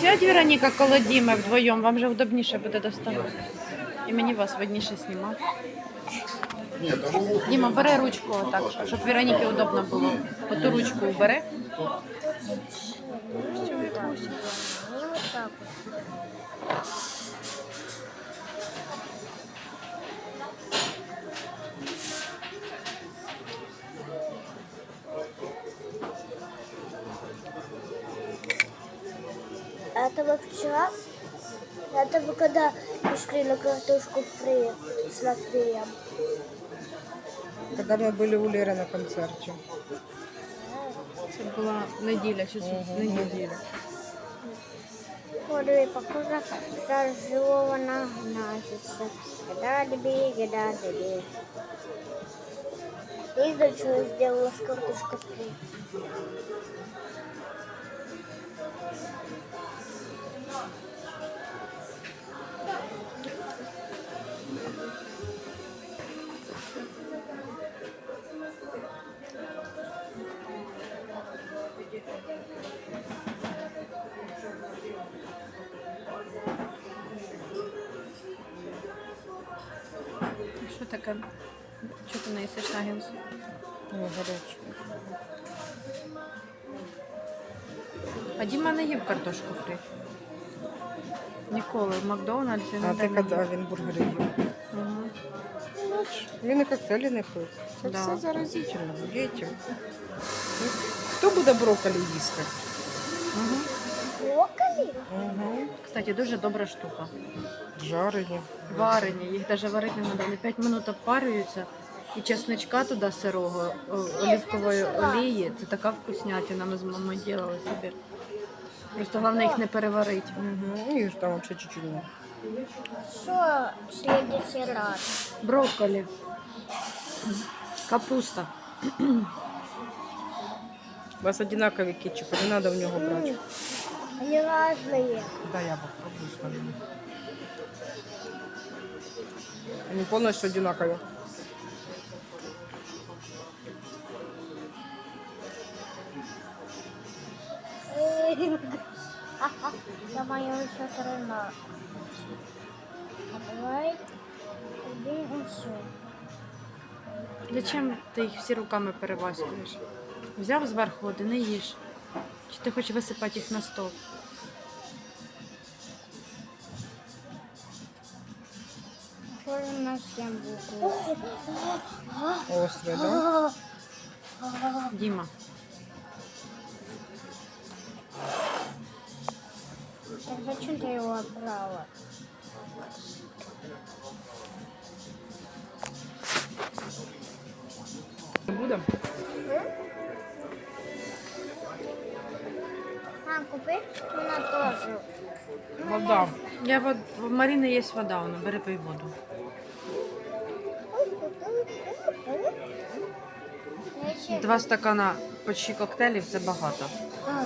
Сядь, Вероніка, коло Діми вдвоєм, вам же удобніше буде доставати. І мені вас видніше знімати. Діма, бери ручку отак, щоб Вероніки удобно було. Оту ручку убери. Это вы вчера? Это вы когда пришли на картошку фри с Матвеем? Когда мы были у Леры на концерте. Це була неділя чи Мгм, неділя. неділя. Ходи, похоже, что живого нагнасится. Когда тебе, когда тебе. Видишь, что я сделала с картошкой фри? Що таке? Чого ти не їсиш нагінс? Ну, горячий. А Діма не їв картошку фрі. Ніколи в Макдональдсі А ніде ти не коли він бургери їв? Мгм. Він і коктейлі не пив. Це Да. все заразительно, дітям. Ну, Хто буде брокколі їсти? Мгм. Брокколи? Угу. Кстати, дуже добра штука. Жарені. Варені, їх навіть варити не треба. Вони 5 минут обпарюються. І чесничка туди сирого, о- оливкової олії. Це така вкуснятина. Ми з мамою робили собі. Просто головне їх не переварити. Угу. І ж там взагалі чуть-чуть. не. Что в следующий раз? Брокколі. Капуста. У вас одинакові кетчупи, не треба в нього брати. Они разные. Да, я попробую скажу. Вони повністю одинакові. Я моя еще сторона. А давай. Зачем ти їх всі руками переваскуєш? Взяв зверху один і їж. Чи ти хочеш висипати їх на стол? Тоже на 7 букв. Острі, да? Діма. Так зачем ты его отбрала? Будемо? А, купи? вона теж. Вода. Я вод... В Маріни є вода, вона бери пий воду. Я Два стакана почти коктейлів це багато. А.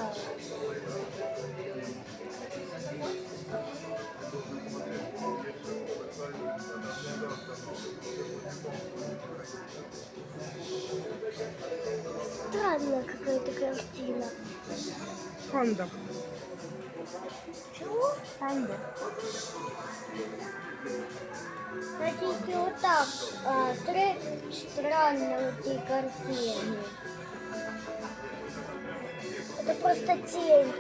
Странная какая-то картина. Панда. Чего? Панда. Хотите вот так, а, три странные вот эти картины. Это просто тень.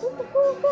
Ку-ку-ку-ку.